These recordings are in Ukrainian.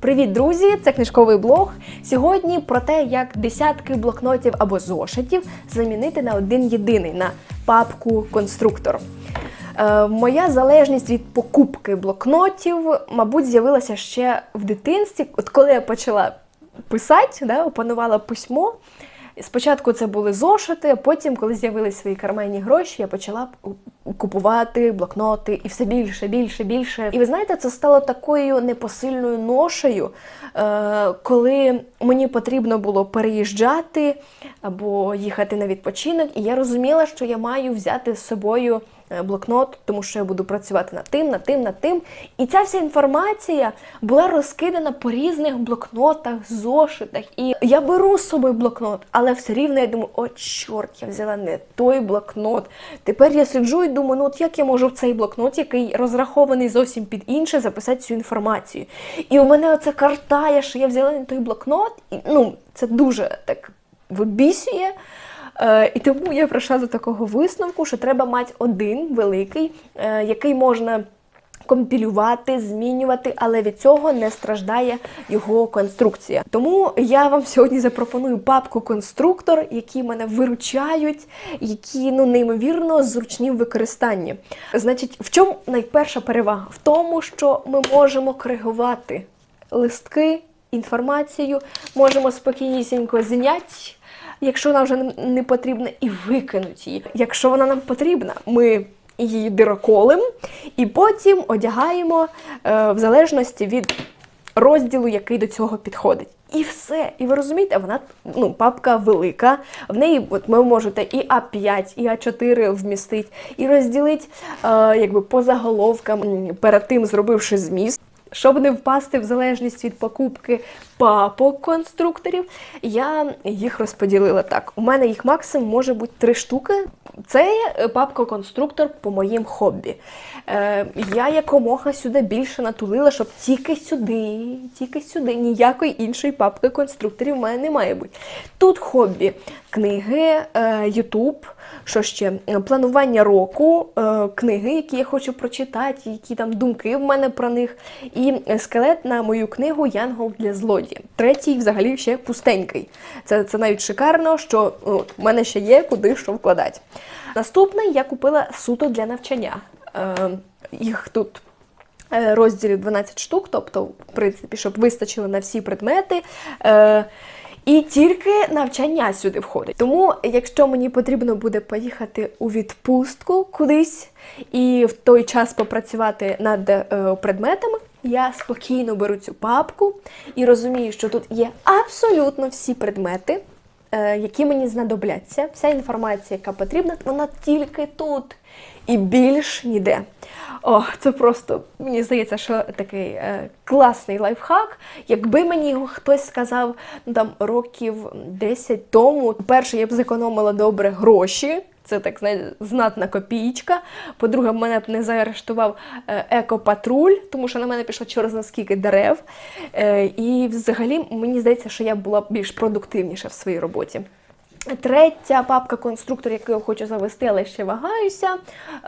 Привіт, друзі! Це книжковий блог. Сьогодні про те, як десятки блокнотів або зошитів замінити на один єдиний на папку конструктор. Е, моя залежність від покупки блокнотів, мабуть, з'явилася ще в дитинстві, от коли я почала писати, да, опанувала письмо. Спочатку це були зошити, а потім, коли з'явились свої карманні гроші, я почала купувати блокноти і все більше, більше, більше. І ви знаєте, це стало такою непосильною ношею, е, коли мені потрібно було переїжджати або їхати на відпочинок, і я розуміла, що я маю взяти з собою. е, Блокнот, тому що я буду працювати над тим, над тим, над тим. І ця вся інформація була розкидана по різних блокнотах, зошитах. І я беру з собою блокнот, але все рівно я думаю, о, чорт, я взяла не той блокнот. Тепер я сиджу і думаю, ну от як я можу в цей блокнот, який розрахований зовсім під інше, записати цю інформацію. І у мене оце картає, що я взяла не той блокнот. І, ну, це дуже так вибісює. Е, І тому я прийшла до такого висновку, що треба мати один великий, е, який можна компілювати, змінювати, але від цього не страждає його конструкція. Тому я вам сьогодні запропоную папку конструктор, які мене виручають, які ну неймовірно зручні в використанні. Значить, в чому найперша перевага? В тому, що ми можемо коригувати листки, інформацію, можемо спокійнісінько зняти якщо вона вже не потрібна, і викинути її. Якщо вона нам потрібна, ми її дироколим і потім одягаємо е, в залежності від розділу, який до цього підходить. І все. І ви розумієте, вона ну, папка велика. В неї от ви можете і А5, і А4 вмістити, і розділити е, якби по заголовкам, перед тим зробивши зміст. Щоб не впасти в залежність від покупки папок конструкторів, я їх розподілила так. У мене їх максимум може бути три штуки. Це е, папка-конструктор по моїм хобі. Е, я якомога сюди більше натулила, щоб тільки сюди, тільки сюди, ніякої іншої папки конструкторів в мене не має бути. Тут хобі, книги, е, Ютуб, що ще Е, планування року, е, книги, які я хочу прочитати, які там думки в мене про них, і е, скелет на мою книгу Янгол для злодія. Третій, взагалі, ще пустенький. Це, це навіть шикарно, що от, в мене ще є куди що вкладати. Наступне я купила суто для навчання. Е, їх тут е, розділів 12 штук, тобто, в принципі, щоб вистачило на всі предмети. Е, і тільки навчання сюди входить. Тому, якщо мені потрібно буде поїхати у відпустку кудись і в той час попрацювати над е, предметами, я спокійно беру цю папку і розумію, що тут є абсолютно всі предмети, е, які мені знадобляться. Вся інформація, яка потрібна, вона тільки тут і більш ніде. О, це просто мені здається, що такий е, класний лайфхак. Якби мені його хтось сказав ну, там років 10 тому, перше, я б зекономила добре гроші. Це так знатна копійка. По-друге, мене б не заарештував е, екопатруль, тому що на мене пішло через наскільки дерев. Е, і взагалі мені здається, що я була більш продуктивніша в своїй роботі. Третя папка конструктор, яку я хочу завести, але ще вагаюся.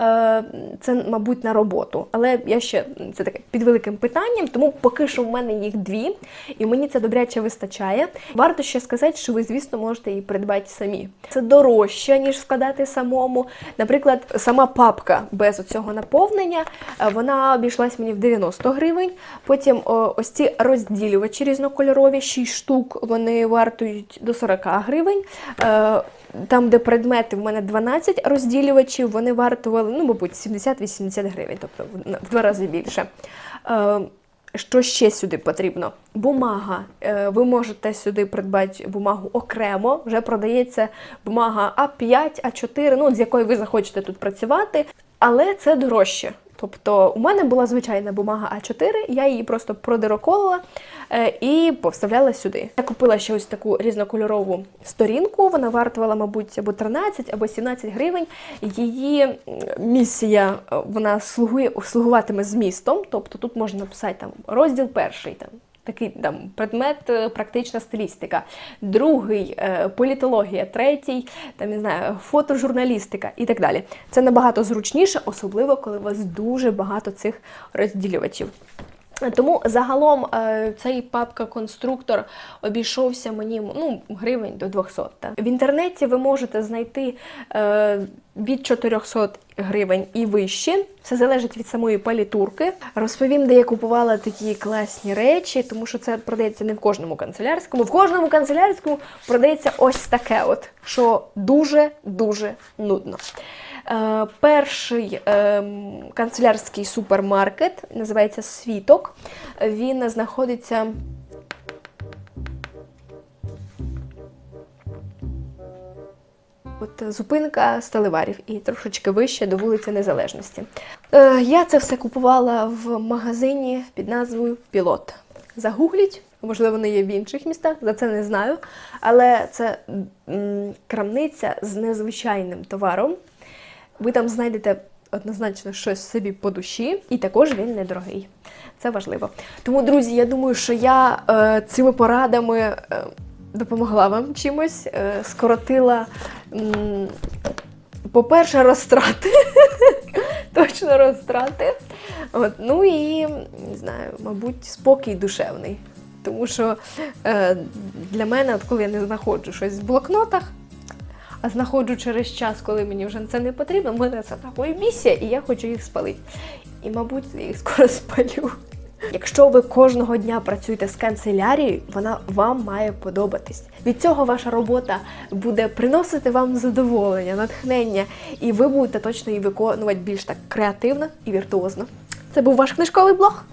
е, Це, мабуть, на роботу. Але я ще це таке під великим питанням, тому поки що в мене їх дві, і мені це добряче вистачає. Варто ще сказати, що ви, звісно, можете її придбати самі. Це дорожче, ніж складати самому. Наприклад, сама папка без цього наповнення, е, вона обійшлась мені в 90 гривень. Потім ось ці розділювачі різнокольорові, 6 штук, вони вартують до 40 гривень. Е, Там, де предмети, в мене 12 розділювачів, вони вартували, ну, мабуть, 70-80 гривень, тобто в два рази більше. Е, Що ще сюди потрібно? Бумага. Е, Ви можете сюди придбати бумагу окремо. Вже продається бумага А5, А4, ну, з якою ви захочете тут працювати, але це дорожче. Тобто у мене була звичайна бумага А4, я її просто продироколила е, і повставляла сюди. Я купила ще ось таку різнокольорову сторінку. Вона вартувала, мабуть, або 13, або 17 гривень. Її місія е, вона слугує слугуватиме змістом. Тобто тут можна написати там розділ перший там. Такий там предмет е, практична стилістика, другий е, політологія, третій, там не знаю, фотожурналістика і так далі. Це набагато зручніше, особливо коли у вас дуже багато цих розділювачів. Тому загалом е, цей папка-конструктор обійшовся мені ну, гривень до 200. В інтернеті ви можете знайти від 400 гривень і вище. Це залежить від самої палітурки. Розповім, де я купувала такі класні речі, тому що це продається не в кожному канцелярському. В кожному канцелярському продається ось таке, от, що дуже-дуже нудно. Е, перший е, канцелярський супермаркет називається Світок. Він знаходиться. От зупинка сталеварів і трошечки вище до вулиці Незалежності. Е, я це все купувала в магазині під назвою Пілот. Загугліть, можливо, вони є в інших містах, за це не знаю. Але це крамниця з незвичайним товаром. Ви там знайдете однозначно щось собі по душі, і також він недорогий. Це важливо. Тому, друзі, я думаю, що я е, цими порадами е, допомогла вам чимось, е, скоротила, по-перше, розтрати. Точно розтрати. От, ну і не знаю, мабуть, спокій душевний. Тому що е, для мене, от коли я не знаходжу щось в блокнотах, а знаходжу через час, коли мені вже це не потрібно, в мене це такої місія, і я хочу їх спалити. І, мабуть, я їх скоро спалю. Якщо ви кожного дня працюєте з канцелярією, вона вам має подобатись. Від цього ваша робота буде приносити вам задоволення, натхнення, і ви будете точно її виконувати більш так креативно і віртуозно. Це був ваш книжковий блог.